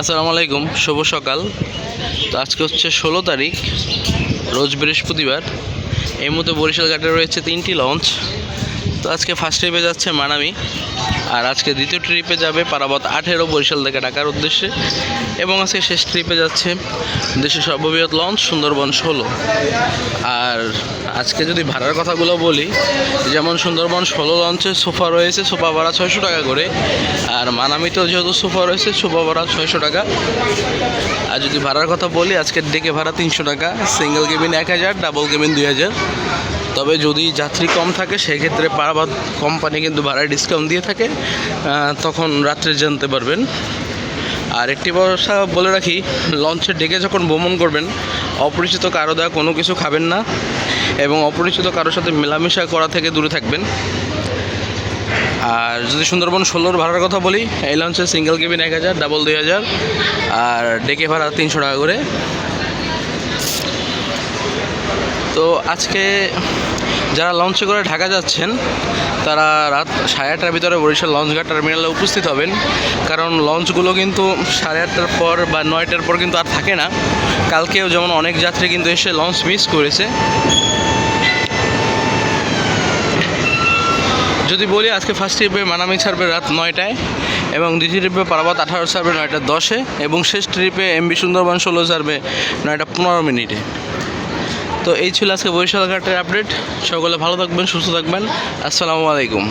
আসসালামু আলাইকুম, শুভ সকাল। তো আজকে হচ্ছে ষোলো তারিখ, রোজ বৃহস্পতিবার। এই মুহূর্তে বরিশাল ঘাটে রয়েছে তিনটি লঞ্চ। তো আজকে ফার্স্ট ট্রিপে যাচ্ছে মানামি, আর আজকে দ্বিতীয় ট্রিপে যাবে পারাবত আঠেরো বরিশাল থেকে ঢাকার উদ্দেশ্যে। এবং আজকে শেষ ট্রিপে যাচ্ছে দেশের সর্ববৃহৎ লঞ্চ সুন্দরবন ষোলো। আর আজকে যদি ভাড়ার কথাগুলো বলি, যেমন সুন্দরবন ষোলো লঞ্চে সোফা রয়েছে, সোফা ভাড়া ছয়শো টাকা করে। আর মানামিতেও যেহেতু সোফা রয়েছে, সোফা ভাড়া ছয়শো টাকা। আর যদি ভাড়ার কথা বলি, আজকের ডেকে ভাড়া তিনশো টাকা সিঙ্গেল কেবিন এক হাজার ডাবল কেবিন দুই হাজার। তবে যদি যাত্রী কম থাকে, সেক্ষেত্রে পারাবাদ কোম্পানি কিন্তু ভাড়ায় ডিসকাউন্ট দিয়ে থাকে তখন রাত্রে জানতে পারবেন। আর একটি ব্যবস্থা বলে রাখি লঞ্চে ডেকে যখন ভ্রমণ করবেন, অপরিচিত কারও দেওয়া কোনো কিছু খাবেন না এবং অপরিচিত কারোর সাথে মেলামেশা করা থেকে দূরে থাকবেন। আর যদি সুন্দরবন ষোলোর ভাড়ার কথা বলি, এই লঞ্চে সিঙ্গেল কেবিন এক হাজার ডাবল দুই হাজার, আর ডেকে ভাড়া তিনশো টাকা করে। তো আজকে যারা লঞ্চে করে ঢাকা যাচ্ছেন, তারা রাত সাড়ে আটটার ভিতরে বরিশাল লঞ্চঘাট টার্মিনালে উপস্থিত হবেন। কারণ লঞ্চগুলো কিন্তু সাড়ে আটটার পর বা নয়টার পর কিন্তু আর থাকে না। কালকেও যেমন অনেক যাত্রী কিন্তু এসে লঞ্চ মিস করেছে। যদি বলি আজকে ফার্স্ট ট্রিপে মানামি ছাড়বে রাত নয়টায় এবং দ্বিতীয় ট্রিপে পারাবাত আঠারো ছাড়বে নয়টা দশে এবং শেষ ট্রিপে এমবি সুন্দরবন ষোলো ছাড়বে নয়টা পনেরো মিনিটে। তো এই ছিল আজকে বরিশাল ঘাটের আপডেট। সকলে ভালো থাকবেন সুস্থ থাকবেন। আসসালামু আলাইকুম।